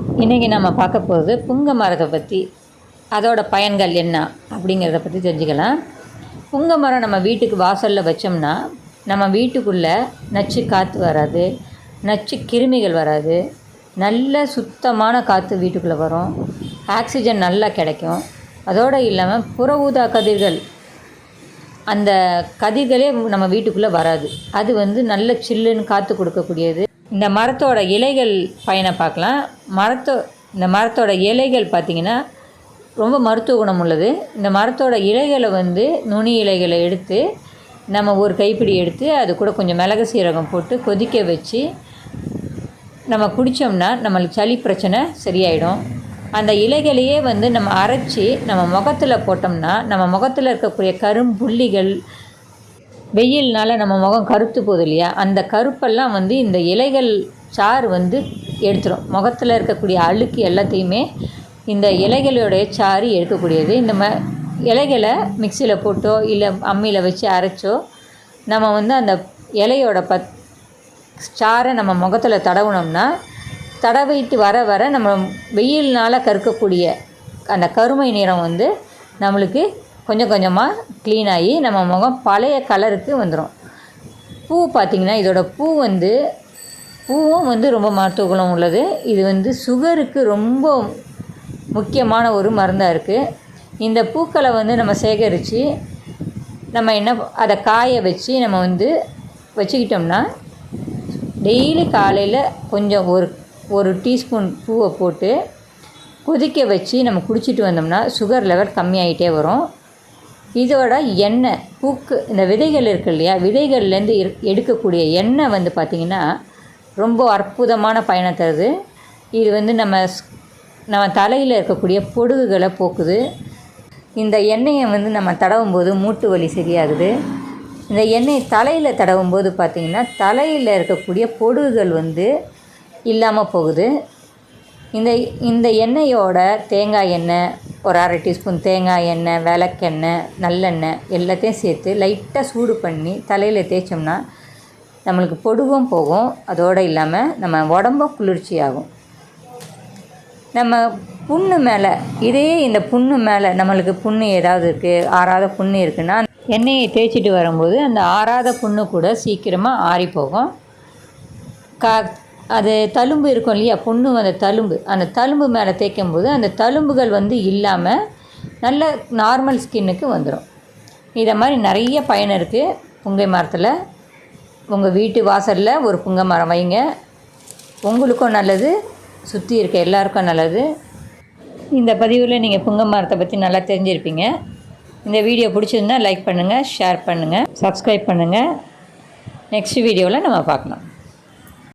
இன்றைக்கி நம்ம பார்க்க போகிறது புங்க மரத்தை பற்றி அதோட பயன்கள் என்ன அப்படிங்கிறத பற்றி தெரிஞ்சுக்கலாம். புங்க மரம் நம்ம வீட்டுக்கு வாசலில் வச்சோம்னா நம்ம வீட்டுக்குள்ளே நச்சு காற்று வராது நச்சு கிருமிகள் வராது. நல்ல சுத்தமான காற்று வீட்டுக்குள்ளே வரும். ஆக்சிஜன் நல்லா கிடைக்கும். அதோடு இல்லாமல் புற ஊதா கதிர்கள் அந்த கதிர்களே நம்ம வீட்டுக்குள்ளே வராது. அது வந்து நல்ல சில்லுன்னு காற்று கொடுக்கக்கூடியது. இந்த மரத்தோட இலைகள் பயனை பார்க்கலாம். மரத்தோ இந்த மரத்தோட இலைகள் பார்த்திங்கன்னா ரொம்ப மருத்துவ குணம் உள்ளது. இந்த மரத்தோட இலைகளை வந்து நுனி இலைகளை எடுத்து நம்ம ஒரு கைப்பிடி எடுத்து அது கூட கொஞ்சம் மிளகு சீரகம் போட்டு கொதிக்க வச்சு நம்ம குடித்தோம்னா நம்மளுக்கு சளி பிரச்சனை சரியாயிடும். அந்த இலைகளையே வந்து நம்ம அரைச்சி நம்ம முகத்தில் போட்டோம்னா நம்ம முகத்தில் இருக்கக்கூடிய கரும்புள்ளிகள் வெயில்னால நம்ம முகம் கருத்து போகுது இல்லையா? அந்த கருப்பெல்லாம் வந்து இந்த இலைகள் சாறு வந்து எடுத்துரும். முகத்தில் இருக்கக்கூடிய அழுக்கு எல்லாத்தையுமே இந்த இலைகளுடைய சாறு எடுக்கக்கூடியது. இந்த ம இலைகளை மிக்சியில் போட்டோ இல்லை அம்மியில் வச்சு அரைச்சோ நம்ம வந்து அந்த இலையோட பத் சாறை நம்ம முகத்தில் தடவுனோம்னா தடவிட்டு வர வர நம்ம வெயில்னால் கருக்கக்கூடிய அந்த கருமை நிறம் வந்து நம்மளுக்கு கொஞ்சம் கொஞ்சமாக க்ளீன் ஆகி நம்ம முகம் பழைய கலருக்கு வந்துடும் பூ பார்த்திங்கன்னா இதோட பூ வந்து பூவும் வந்து ரொம்ப மருத்துவ குணம் உள்ளது. இது வந்து சுகருக்கு ரொம்ப முக்கியமான ஒரு மருந்தாக இருக்குது இந்த பூக்களை வந்து நம்ம சேகரித்து நம்ம என்ன அதை காய வச்சு நம்ம வந்து வச்சுக்கிட்டோம்னா டெய்லி காலையில் கொஞ்சம் ஒரு ஒரு டீஸ்பூன் பூவை போட்டு கொதிக்க வச்சு நம்ம குடிச்சிட்டு வந்தோம்னா சுகர் லெவல் கம்மியாகிட்டே வரும். இதோட எண்ணெய் பூக்கு இந்த விதைகள் இருக்கு இல்லையா விதைகள்லேருந்து எடுக்கக்கூடிய எண்ணெய் வந்து பார்த்திங்கன்னா ரொம்ப அற்புதமான பயனை தருது. இது வந்து நம்ம நம்ம தலையில் இருக்கக்கூடிய பொடுகுகளை போக்குது. இந்த எண்ணெயை வந்து நம்ம தடவும் போது மூட்டு வலி சரியாகுது. இந்த எண்ணெய் தலையில் தடவும் போது பார்த்திங்கன்னா தலையில் இருக்கக்கூடிய பொடுகுகள் வந்து இல்லாமல் போகுது. இந்த இந்த எண்ணெயோட தேங்காய் எண்ணெய் ஒரு அரை டீஸ்பூன் தேங்காய் எண்ணெய் விளக்கெண்ணெய் நல்லெண்ணெய் எல்லாத்தையும் சேர்த்து லைட்டாக சூடு பண்ணி தலையில் தேய்ச்சோம்னா நம்மளுக்கு பொடுவும் போகும். அதோடு இல்லாமல் நம்ம உடம்பும் குளிர்ச்சி ஆகும். நம்ம புண்ணு மேலே இதே இந்த புண்ணு மேலே நம்மளுக்கு புண்ணு ஏதாவது இருக்குது ஆறாத புண்ணு இருக்குன்னா எண்ணெயை தேய்ச்சிட்டு வரும்போது அந்த ஆறாத புண்ணு கூட சீக்கிரமாக ஆறி போகும் கா அது தழும்பு இருக்கும் இல்லையா? பொண்ணு அந்த தழும்பு. அந்த தழும்பு மேலே தேய்க்கும் போது அந்த தழும்புகள் வந்து இல்லாமல் நல்ல நார்மல் ஸ்கின்னுக்கு வந்துடும் இதை மாதிரி நிறைய பயன் இருக்குது புங்கை மரத்தில் உங்கள் வீட்டு வாசலில் ஒரு புங்கை மரம் வைங்க. உங்களுக்கும் நல்லது சுற்றி இருக்க எல்லாருக்கும் நல்லது. இந்த பதிவில் நீங்கள் புங்கை மரத்தை பற்றி நல்லா தெரிஞ்சிருப்பீங்க. இந்த வீடியோ பிடிச்சிருந்தா லைக் பண்ணுங்கள் ஷேர் பண்ணுங்கள் சப்ஸ்கிரைப் பண்ணுங்கள் நெக்ஸ்ட் வீடியோவில் நம்ம பார்க்கலாம்.